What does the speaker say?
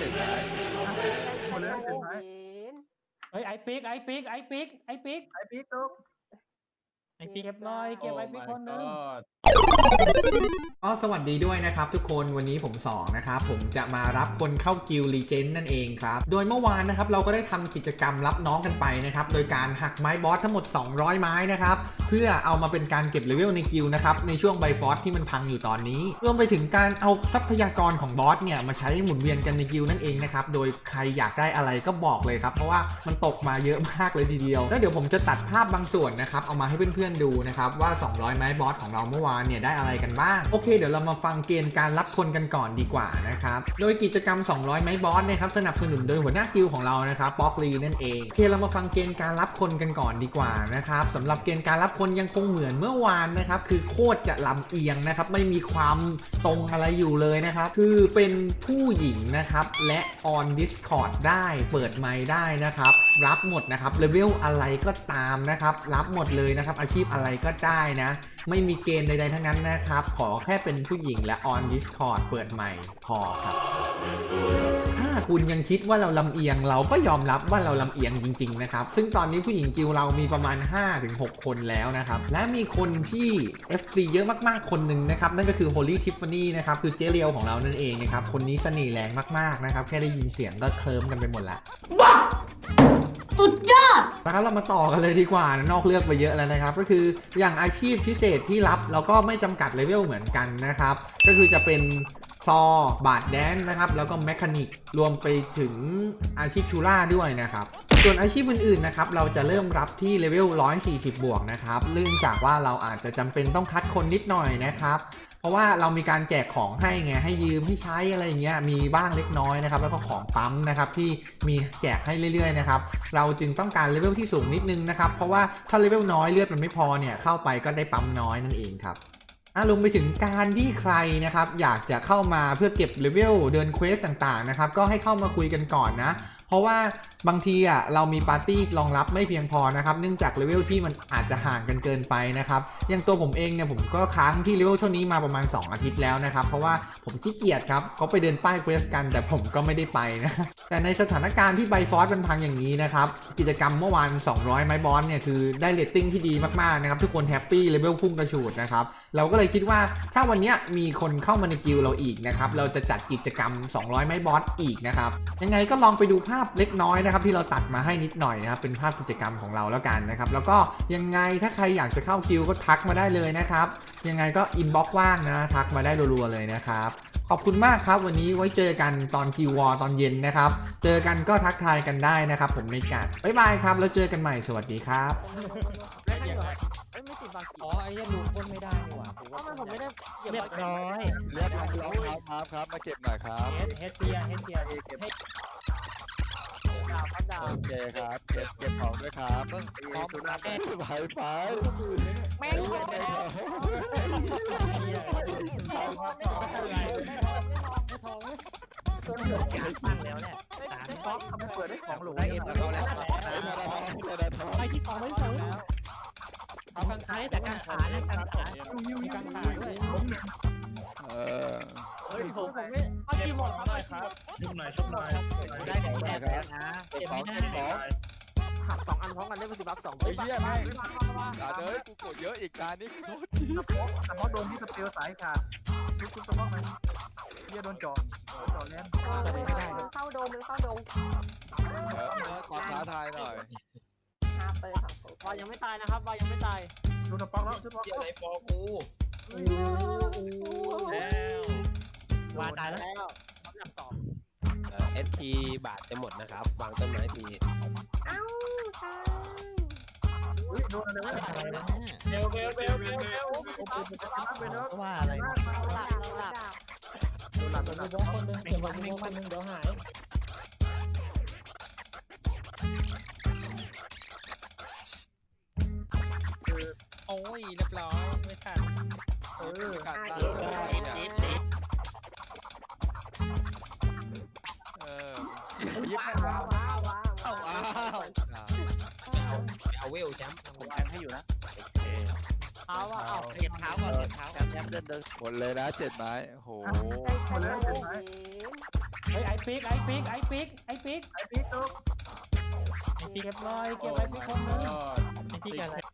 เจ็ดไม้หมดเลยเจ็ดไม้เฮ้ยไอปิกไอปิกไอปิกไอปิกไอพีตุ๊กไอปิก เก็บหน่อยเก็บไอปิกคนหนึงอ๋อสวัสดีด้วยนะครับทุกคนวันนี้ผมสองนะครับผมจะมารับคนเข้ากิลลีเจนนั่นเองครับ โดยเมื่อวานนะครับเราก็ได้ทำกิจกรรมรับน้องกันไปนะครับ โดยการหักไม้บอสทั้งหมด 200 ไม้นะครับ เพื่อเอามาเป็นการเก็บเลเวลในกิลนะครับ ในช่วงไบฟอสที่มันพังอยู่ตอนนี้รวมไปถึงการเอาทรัพยากรของบอสเนี่ยมาใช้หมุนเวียนกันในกิลนั่นเองนะครับโดยใครอยากได้อะไรก็บอกเลยครับเพราะว่ามันตกมาเยอะมากเลยทีเดียว แล้วเดี๋ยวผมจะตัดภาพบางส่วนนะครับเอามาให้เพื่อนๆดูนะครับว่า 200 ไม้บอสของเราเมื่อวานเนี่ยได้อะไรกันบ้าง โอเค เดี๋ยวเรามาฟังเกณฑ์การรับคนกันก่อนดีกว่านะครับ โดยกิจกรรม 200 ไม้บอสนะครับสนับสนุนโดยหัวหน้ากิลของเรานะครับป๊อกลีนั่นเองโอเคเรามาฟังเกณฑ์การรับคนกันก่อนดีกว่านะครับสำหรับเกณฑ์การรับคนยังคงเหมือนเมื่อวานนะครับคือโคตรจะลำเอียงนะครับไม่มีความตรงอะไรอยู่เลยนะครับคือเป็นผู้หญิงนะครับและ on Discord ได้เปิดไมค์ได้นะครับรับหมดนะครับเลเวลอะไรก็ตามนะครับรับหมดเลยนะครับอาชีพอะไรก็ได้นะ ไม่มีเกณฑ์ใดๆทั้งนั้นนะครับ ขอแค่เป็นผู้หญิงและ on Discord เปิดใหม่พอครับ คุณยังคิดว่าเราลำเอียง เราก็ยอมรับว่าเราลำเอียงจริง ๆ นะครับ ซึ่งตอนนี้ผู้หญิงกิลเรามีประมาณ 5-6 คนแล้วนะครับ และมีคนที่ FC เยอะมากๆ คนหนึ่งนะครับ นั่นก็คือ Holy Tiffany นะครับ คือเจเรียวของเรานั่นเองนะครับ คนนี้เสน่ห์แรงมากๆ นะครับ แค่ได้ยินเสียงก็เคลิ้มกันไปหมดละสุดยอดนะครับเรามาต่อกันเลยดีกว่านะนอกเลือกไปเยอะแล้วนะครับ ก็คืออย่างอาชีพพิเศษที่รับเราก็ไม่จำกัดเลเวลเหมือนกันนะครับ ก็คือจะเป็น ซอ บาดแดนนะครับ แล้วก็แมคานิก รวมไปถึงอาชีพชูล่าด้วยนะครับ ส่วนอาชีพอื่นๆนะครับ เราจะเริ่มรับที่เลเวล 140 บวกนะครับเนื่องจากว่าเราอาจจะจำเป็นต้องคัดคนนิดหน่อยนะครับเพราะว่าเรามีการแจกของให้ไงให้ยืมให้ใช้อะไรเงี้ยมีบ้างเล็กน้อยนะครับ แล้วก็ของปั๊มนะครับที่มีแจกให้เรื่อยๆนะครับเราจึงต้องการเลเวลที่สูงนิดนึงนะครับ เพราะว่าถ้าเลเวลน้อยเลือดมันไม่พอเนี่ยเข้าไปก็ได้ปั๊มน้อยนั่นเองครับ อะรวมไปถึงการที่ใครนะครับ อยากจะเข้ามาเพื่อเก็บเลเวลเดินเควสต่างๆนะครับ ก็ให้เข้ามาคุยกันก่อนนะ เพราะว่าบางทีอะเรามีปาร์ตี้รองรับไม่เพียงพอนะครับ เนื่องจากเลเวลที่มันอาจจะห่างกันเกินไปนะครับอย่างตัวผมเองเนี่ยผมก็ค้างที่เลเวลเท่านี้มาประมาณ 2 อาทิตย์แล้วนะครับ เพราะว่าผมขี้เกียจครับเขาไปเดินป้ายเควสกัน แต่ผมก็ไม่ได้ไปนะ แต่ในสถานการณ์ที่ไบฟอสมันพังอย่างนี้นะครับ กิจกรรมเมื่อวาน 200 ไม้บอสเนี่ยคือได้เรตติ้งที่ดีมากๆนะครับทุกคนแฮปปี้เลเวลพุ่งกระฉูดนะครับเราก็เลยคิดว่าถ้าวันนี้มีคนเข้ามาในกิลเราอีกนะครับเราจะจัดกิจกรรม 200 ไม้บอสอีกนะครับยังไงก็ลองไปดูภาพเล็กน้อยนะครับ ที่เราตัดมาให้นิดหน่อยนะครับ เป็นภาพกิจกรรมของเราแล้วกันนะครับ แล้วก็ยังไงถ้าใครอยากจะเข้ากิลด์ก็ทักมาได้เลยนะครับ ยังไงก็อินบ็อกซ์ว่างนะ ทักมาได้รัวๆเลยนะครับ ขอบคุณมากครับ วันนี้ไว้เจอกันตอนกิลวอตอนเย็นนะครับ เจอกันก็ทักทายกันได้นะครับ ผมในการบ๊ายบายครับ แล้วเจอกันใหม่สวัสดีครับไม่ติดบางอ๋อไอ้เหี้ยดูคนไม่ได้นี่หว่าทำไมผมไม่ได้เรียบร้อยเรียกน้องครับครับมาเก็บหน่อยครับเฮดเฮดเตียเฮดเตีย เฮดโอเคครับเก็บเก็บของด้วยครับพร้อมนะแม่ไปไปแม่งโคตรตั้งแล้วเนี่ยสามป๊อกทำไมเปิดได้ของหรูได้เอ็มกับเขาแล้วนะไปที่สองไปที่สองแล้วเอากางขาแต่กางขานะกางขากางขาด้วยเออ เฮ้ยผมผมไม่เอากี่หมดมาหน่อยครับชุบหน่อยชุบหน่อยได้ของแรกแล้วนะเก็บของเก็บของหักสองอันพร้อมกันได้เป็นสิบบักสองไอ้เหี้ยแม่งอย่าเลยกูกดเยอะอีกการนี้โทษทีแต่พอโดนที่สเปลสายขาดทุกทุกสมองไหมเหี้ยโดนเจาะเจาะแลนเข้าโดมมันเข้าโดมเออเออขอท้าทายหน่อยหาเปิดหาเปิดวายังไม่ตายนะครับวายังไม่ตายโดนป๊อกแล้วชุดป๊อกเกี่ยวไรฟอร์กู บาทจะหมดนะครับ วางต้นไม้ทีเอ้าตายอุ้ยโดนอะไรวะเบลเบลเบลเบลเบลว่าอะไรหลับหลับโดนหลับโดนหลับคนนึงเก็บบล็อกคนนึงเดี๋ยวหายโอ้ยเรียบร้อยไม่ทันเออการอาตั้งเอ็มได้เอ็มเนี่ย ยิบให้ว้าวว้าวว้าวเอ้าอ้าวเอาเวลแชมป์ผมแชมป์ให้อยู่นะเอาว่าเอาเก็บเท้าก่อนเก็บเท้าแชมป์แชมป์เดินเดินหมดเลยนะเจ็ดไม้โอ้โหหมดแล้วเจ็ดไม้เเฮ้ยไอ้ปิ๊กไอ้ปิ๊กไอ้ปิ๊กไอ้ปิ๊กไอ้พี่ตุ๊กไอ้ปิ๊กเก็บร้อยเก็บไอ้ปิ๊กคนนึงไอ้ปิ๊กอะไร